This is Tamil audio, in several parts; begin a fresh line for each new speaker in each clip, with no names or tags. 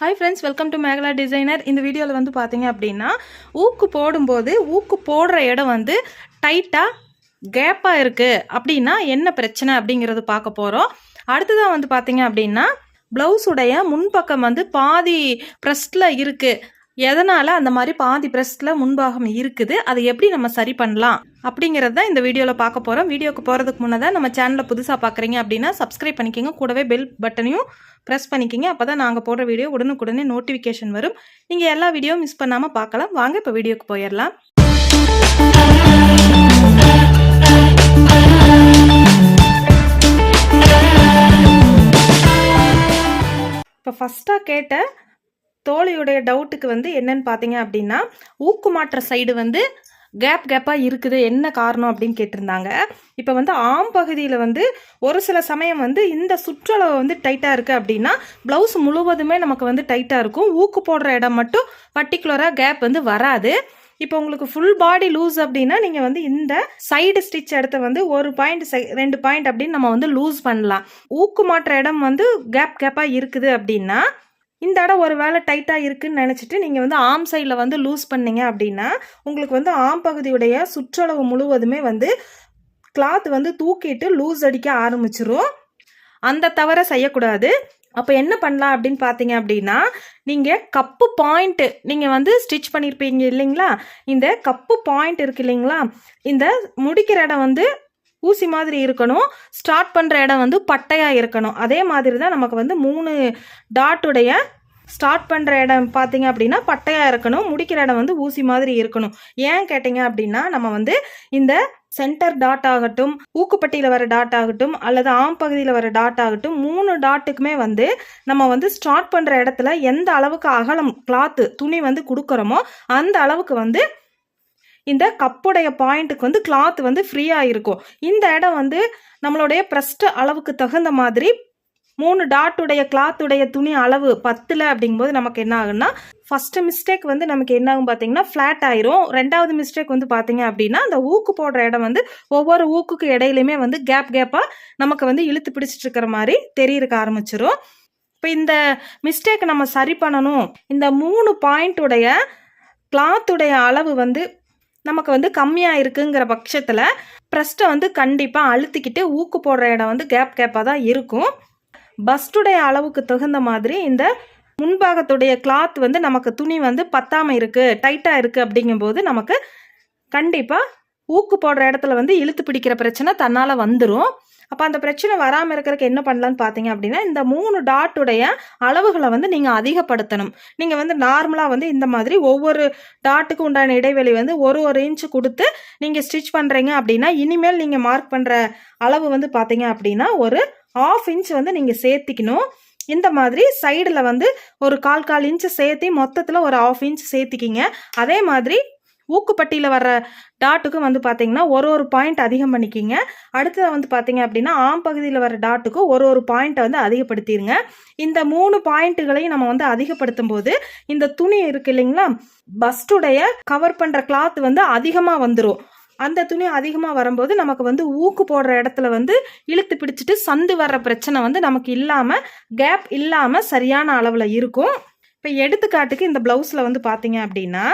Hi friends welcome to Megala designer இந்த வீடியோவில் வந்து பார்த்தீங்க அப்படின்னா ஊக்கு போடும்போது ஊக்கு போடுற இடம் வந்து டைட்டாக கேப்பாக இருக்குது அப்படின்னா என்ன பிரச்சனை அப்படிங்கிறது பார்க்க போகிறோம் அடுத்ததாக வந்து பார்த்தீங்க அப்படின்னா ப்ளவுஸுடைய முன்பக்கம் வந்து பாதி ப்ரெஸ்டில் இருக்குது எதனால் அந்த மாதிரி பாதி ப்ரெஸ்டில் முன்பாகம் இருக்குது? அதை எப்படி நம்ம சரி பண்ணலாம்? அப்படிங்கிறது இந்த வீடியோவில் பார்க்க போகிறோம் வீடியோக்கு போகிறதுக்கு முன்னதாக நம்ம சேனலில் புதுசாக பார்க்குறீங்க அப்படின்னா சப்ஸ்கிரைப் பண்ணிக்கோங்க. கூடவே பெல் பட்டனையும் ப்ரெஸ் பண்ணிக்கிங்க. அப்போ தான் நாங்கள் போடுற வீடியோ உடனுக்குடனே நோட்டிஃபிகேஷன் வரும். நீங்கள் எல்லா வீடியோவும் மிஸ் பண்ணாமல் பார்க்கலாம். வாங்க இப்போ வீடியோக்கு போயிடலாம். இப்போ ஃபஸ்ட்டாக கேட்ட தோழியுடைய டவுட்டுக்கு வந்து என்னன்னு பார்த்தீங்க அப்படின்னா ஊக்குமாற்ற சைடு வந்து கேப் கேப்பாக இருக்குது. என்ன காரணம் அப்படின்னு கேட்டிருந்தாங்க. இப்போ வந்து ஆம் பகுதியில் வந்து ஒரு சில சமயம் வந்து இந்த சுற்றளவு வந்து டைட்டாக இருக்குது அப்படின்னா ப்ளவுஸ் முழுவதுமே நமக்கு வந்து டைட்டாக இருக்கும். ஊக்கு போடுற இடம் மட்டும் பர்டிகுலராக கேப் வந்து வராது. இப்போ உங்களுக்கு ஃபுல் பாடி லூஸ் அப்படின்னா நீங்கள் வந்து இந்த சைடு ஸ்டிச் இடத்த வந்து ஒரு பாயிண்ட் ரெண்டு பாயிண்ட் அப்படின்னு நம்ம வந்து லூஸ் பண்ணலாம். ஊக்கு மாற்ற இடம் வந்து கேப் கேப்பாக இருக்குது அப்படின்னா இந்த இடம் ஒரு வேளை டைட்டாக இருக்குன்னு நினச்சிட்டு நீங்கள் வந்து ஆம் சைடில் வந்து லூஸ் பண்ணீங்க அப்படின்னா உங்களுக்கு வந்து ஆம் பகுதியுடைய சுற்றளவு முழுவதுமே வந்து கிளாத் வந்து தூக்கிட்டு லூஸ் அடிக்க ஆரம்பிச்சிரும். அந்த தவறை செய்யக்கூடாது. அப்போ என்ன பண்ணலாம் அப்படின்னு பார்த்தீங்க அப்படின்னா நீங்கள் கப்பு பாயிண்ட்டு நீங்கள் வந்து ஸ்டிச் பண்ணியிருப்பீங்க இல்லைங்களா? இந்த கப்பு பாயிண்ட் இருக்கு இல்லைங்களா? இந்த முடிக்கிற இடம் வந்து ஊசி மாதிரி இருக்கணும். ஸ்டார்ட் பண்ணுற இடம் வந்து பட்டையாக இருக்கணும். அதே மாதிரி தான் நமக்கு வந்து மூணு டாட்டுடைய ஸ்டார்ட் பண்ணுற இடம் பார்த்தீங்க அப்படின்னா பட்டையாக இருக்கணும். முடிக்கிற இடம் வந்து ஊசி மாதிரி இருக்கணும். ஏன் கேட்டிங்க அப்படின்னா நம்ம வந்து இந்த சென்டர் டாட் ஆகட்டும் ஊக்குப்பட்டியில் வர டாட் ஆகட்டும் அல்லது ஆம் பகுதியில் வர டாட் ஆகட்டும் மூணு டாட்டுக்குமே வந்து நம்ம வந்து ஸ்டார்ட் பண்ணுற இடத்துல எந்த அளவுக்கு அகலம் கிளாத்து துணி வந்து கொடுக்குறோமோ அந்த அளவுக்கு வந்து இந்த கப்புடைய பாயிண்ட்டுக்கு வந்து கிளாத் வந்து ஃப்ரீயாக இருக்கும். இந்த இடம் வந்து நம்மளுடைய ப்ரெஸ்ட் அளவுக்கு தகுந்த மாதிரி மூணு டாட்டுடைய கிளாத்துடைய துணி அளவு பத்தில் அப்படிங்கும்போது நமக்கு என்ன ஆகுன்னா ஃபஸ்ட்டு மிஸ்டேக் வந்து நமக்கு என்ன ஆகும் பார்த்தீங்கன்னா ஃப்ளாட் ஆயிரும். ரெண்டாவது மிஸ்டேக் வந்து பார்த்தீங்க அப்படின்னா அந்த ஊக்கு போடுற இடம் வந்து ஒவ்வொரு ஊக்குக்கு இடையிலுமே வந்து கேப் கேப்பாக நமக்கு வந்து இழுத்து பிடிச்சிட்டு இருக்கிற மாதிரி தெரியறக்க ஆரம்பிச்சிரும். இப்போ இந்த மிஸ்டேக் நம்ம சரி பண்ணணும். இந்த மூணு பாயிண்ட்டுடைய கிளாத்துடைய அளவு வந்து நமக்கு வந்து கம்மியாக இருக்குங்கிற பட்சத்தில் ப்ரெஸ்ட்டை வந்து கண்டிப்பாக அழுத்திக்கிட்டு ஊக்கு போடுற இடம் வந்து கேப் கேப்பாக தான் இருக்கும். பஸ்டுடைய அளவுக்கு தகுந்த மாதிரி இந்த முன்பாகத்துடைய கிளாத் வந்து நமக்கு துணி வந்து பத்தாமல் இருக்குது டைட்டாக இருக்குது அப்படிங்கும்போது நமக்கு கண்டிப்பாக ஊக்கு போடுற இடத்துல வந்து இழுத்து பிடிக்கிற பிரச்சனை தன்னால் வந்துடும் அப்போ அந்த பிரச்சனை வராமல் இருக்கிறதுக்கு என்ன பண்ணலான்னு பார்த்தீங்க அப்படின்னா இந்த மூணு டாட்டுடைய அளவுகளை வந்து நீங்கள் அதிகப்படுத்தணும். நீங்கள் வந்து நார்மலாக வந்து இந்த மாதிரி ஒவ்வொரு டாட்டுக்கு உண்டான இடைவெளி வந்து ஒரு ஒரு இன்ச்சு கொடுத்து நீங்கள் ஸ்டிச் பண்ணுறீங்க அப்படின்னா இனிமேல் நீங்கள் மார்க் பண்ணுற அளவு வந்து பார்த்தீங்க அப்படின்னா ஒரு ஆஃப் இன்ச் வந்து நீங்கள் சேர்த்திக்கணும். இந்த மாதிரி சைடில் வந்து ஒரு கால் கால் இன்ச்சு சேர்த்தி மொத்தத்தில் ஒரு ஆஃப் இன்ச் சேர்த்திக்கிங்க. அதே மாதிரி ஊக்குப்பட்டியில் வர்ற டாட்டுக்கும் வந்து பார்த்தீங்கன்னா ஒரு ஒரு பாயிண்ட் அதிகம் பண்ணிக்கிங்க. அடுத்தது வந்து பார்த்தீங்க அப்படின்னா ஆம் பகுதியில் வர டாட்டுக்கும் ஒரு ஒரு பாயிண்ட்டை வந்து அதிகப்படுத்திடுங்க இந்த மூணு பாயிண்ட்டுகளையும் நம்ம வந்து அதிகப்படுத்தும் போது இந்த துணி இருக்கு இல்லைங்களா? பஸ்டுடைய கவர் பண்ணுற கிளாத் வந்து அதிகமாக வந்துடும் அந்த துணி அதிகமாக வரும்போது நமக்கு வந்து ஊக்கு போடுற இடத்துல வந்து இழுத்து பிடிச்சிட்டு சந்து வர்ற பிரச்சனை வந்து நமக்கு இல்லாமல் கேப் இல்லாமல் சரியான அளவில் இருக்கும். இப்போ எடுத்துக்காட்டுக்கு இந்த ப்ளவுஸில் வந்து பார்த்தீங்க அப்படின்னா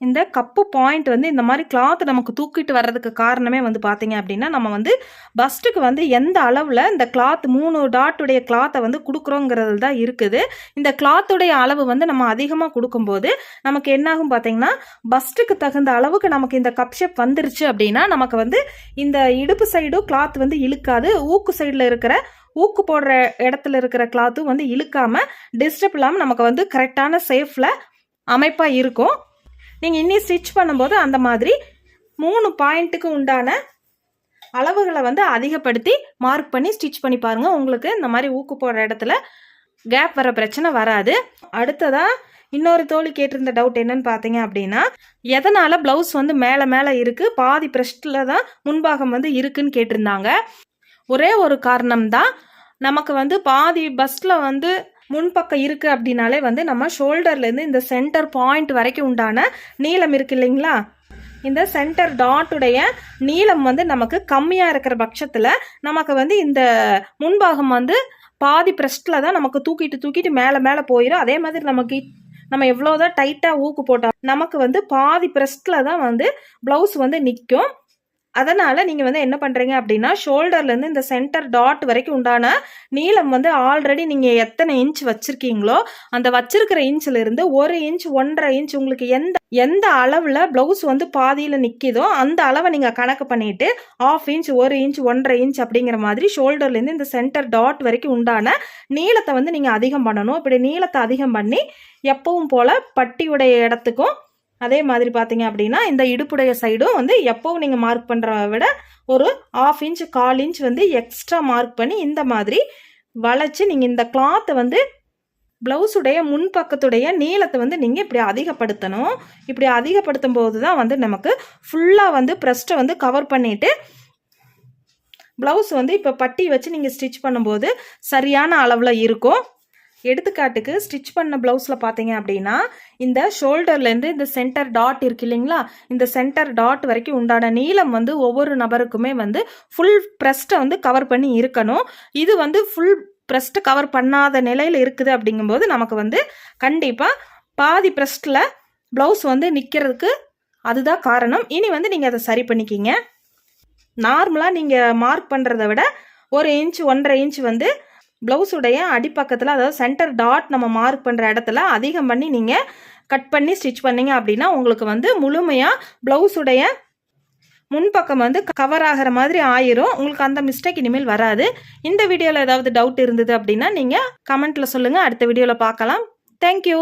இந்த கப்பு பாயிண்ட் வந்து இந்த மாதிரி கிளாத் நமக்கு தூக்கிட்டு வர்றதுக்கு காரணமே வந்து பார்த்தீங்க அப்படின்னா நம்ம வந்து பஸ்ட்டுக்கு வந்து எந்த அளவில் இந்த கிளாத் மூணு டாட்டுடைய கிளாத்தை வந்து கொடுக்குறோங்கிறது தான் இருக்குது. இந்த கிளாத்துடைய அளவு வந்து நம்ம அதிகமாக கொடுக்கும்போது நமக்கு என்னாகும் பார்த்தீங்கன்னா பஸ்ட்டுக்கு தகுந்த அளவுக்கு நமக்கு இந்த கப் ஷேப் வந்துருச்சு அப்படின்னா நமக்கு வந்து இந்த இடுப்பு சைடும் கிளாத் வந்து இழுக்காது. ஊக்கு சைடில் இருக்கிற ஊக்கு போடுற இடத்துல இருக்கிற கிளாத்தும் வந்து இழுக்காமல் டிஸ்டர்ப் இல்லாமல் நமக்கு வந்து கரெக்டான சேஃபில் அமைப்பாக இருக்கும். நீங்கள் இன்னி ஸ்டிச் பண்ணும்போது அந்த மாதிரி மூணு பாயிண்ட்டுக்கு உண்டான அளவுகளை வந்து அதிகப்படுத்தி மார்க் பண்ணி ஸ்டிச் பண்ணி பாருங்கள் உங்களுக்கு இந்த மாதிரி ஊக்கு போடுற இடத்துல கேப் வர பிரச்சனை வராது. அடுத்ததாக இன்னொரு தோழி கேட்டிருந்த டவுட் என்னன்னு பார்த்தீங்க அப்படின்னா எதனால் ப்ளவுஸ் வந்து மேலே மேலே இருக்குது பாதி ப்ரெஸ்ட்டில் தான் முன்பாகம் வந்து இருக்குன்னு கேட்டிருந்தாங்க. ஒரே ஒரு காரணம் தான் நமக்கு வந்து பாதி பஸ்ஸில் வந்து முன்பக்கம் இருக்குது அப்படின்னாலே வந்து நம்ம ஷோல்டர்லேருந்து இந்த சென்டர் பாயிண்ட் வரைக்கும் உண்டான நீளம் இருக்கு இல்லைங்களா? இந்த சென்டர் டாட்டுடைய நீளம் வந்து நமக்கு கம்மியாக இருக்கிற பட்சத்தில் நமக்கு வந்து இந்த முன்பாகம் வந்து பாதி பிரஸ்டில் தான் நமக்கு தூக்கிட்டு தூக்கிட்டு மேலே மேலே போயிடும் அதே மாதிரி நமக்கு நம்ம எவ்வளோதான் டைட்டாக ஊக்கு போட்டால் நமக்கு வந்து பாதி பிரஸ்டில் தான் வந்து ப்ளவுஸ் வந்து நிற்கும் அதனால் நீங்கள் வந்து என்ன பண்ணுறீங்க அப்படின்னா ஷோல்டர்லேருந்து இந்த சென்டர் டாட் வரைக்கும் உண்டான நீளம் வந்து ஆல்ரெடி நீங்கள் எத்தனை இன்ச் வச்சுருக்கீங்களோ அந்த வச்சிருக்கிற இன்ச்சிலிருந்து ஒரு இன்ச் ஒன்றரை இன்ச் உங்களுக்கு எந்த எந்த அளவில் ப்ளவுஸ் வந்து பாதியில் நிற்கிதோ அந்த அளவை நீங்கள் கணக்கு பண்ணிவிட்டு ஆஃப் இன்ச் ஒரு இன்ச் ஒன்றரை இன்ச் அப்படிங்கிற மாதிரி ஷோல்டர்லேருந்து இந்த சென்டர் டாட் வரைக்கும் உண்டான நீளத்தை வந்து நீங்கள் அதிகம் பண்ணணும். இப்படி நீளத்தை அதிகம் பண்ணி எப்பவும் போல் பட்டியுடைய இடத்துக்கும் அதே மாதிரி பார்த்தீங்க அப்படின்னா இந்த இடுப்புடைய சைடும் வந்து எப்போவும் நீங்கள் மார்க் பண்ணுறத விட ஒரு ஆஃப் இன்ச் கால் இன்ச் வந்து எக்ஸ்ட்ரா மார்க் பண்ணி இந்த மாதிரி வளைச்சி நீங்கள் இந்த கிளாத்தை வந்து ப்ளவுஸுடைய முன்பக்கத்துடைய நீளத்தை வந்து நீங்கள் இப்படி அதிகப்படுத்தணும். இப்படி அதிகப்படுத்தும் போது தான் வந்து நமக்கு ஃபுல்லாக வந்து ப்ரெஸ்ட்டை வந்து கவர் பண்ணிவிட்டு ப்ளவுஸ் வந்து இப்போ பட்டி வச்சு நீங்கள் ஸ்டிச் பண்ணும்போது சரியான அளவில் இருக்கும். எடுத்துக்காட்டுக்கு ஸ்டிச் பண்ண ப்ளவுஸில் பார்த்தீங்க அப்படின்னா இந்த ஷோல்டர்லேருந்து இந்த சென்டர் டாட் இருக்கு இல்லைங்களா? இந்த சென்டர் டாட் வரைக்கும் உண்டான நீளம் வந்து ஒவ்வொரு நபருக்குமே வந்து ஃபுல் ப்ரெஸ்ட்டை வந்து கவர் பண்ணி இருக்கணும். இது வந்து ஃபுல் ப்ரெஸ்ட்டை கவர் பண்ணாத நிலையில் இருக்குது அப்படிங்கும்போது நமக்கு வந்து கண்டிப்பாக பாதி ப்ரெஸ்ட்டில் ப்ளவுஸ் வந்து நிற்கிறதுக்கு அதுதான் காரணம். இனி வந்து நீங்கள் அதை சரி பண்ணிக்கிங்க. நார்மலாக நீங்கள் மார்க் பண்ணுறத விட ஒரு இன்ச் ஒன்றரை இன்ச் வந்து ப்ளவுஸுடைய அடிப்பக்கத்தில் அதாவது சென்டர் டாட் நம்ம மார்க் பண்ணுற இடத்துல அதிகம் பண்ணி நீங்கள் கட் பண்ணி ஸ்டிச் பண்ணீங்க அப்படின்னா உங்களுக்கு வந்து முழுமையாக ப்ளவுஸுடைய முன்பக்கம் வந்து கவர் ஆகிற மாதிரி ஆயிரும். உங்களுக்கு அந்த மிஸ்டேக் இனிமேல் வராது. இந்த வீடியோவில் ஏதாவது டவுட் இருந்தது அப்படின்னா நீங்கள் கமெண்ட்டில் சொல்லுங்கள் அடுத்த வீடியோவில் பார்க்கலாம். தேங்க்யூ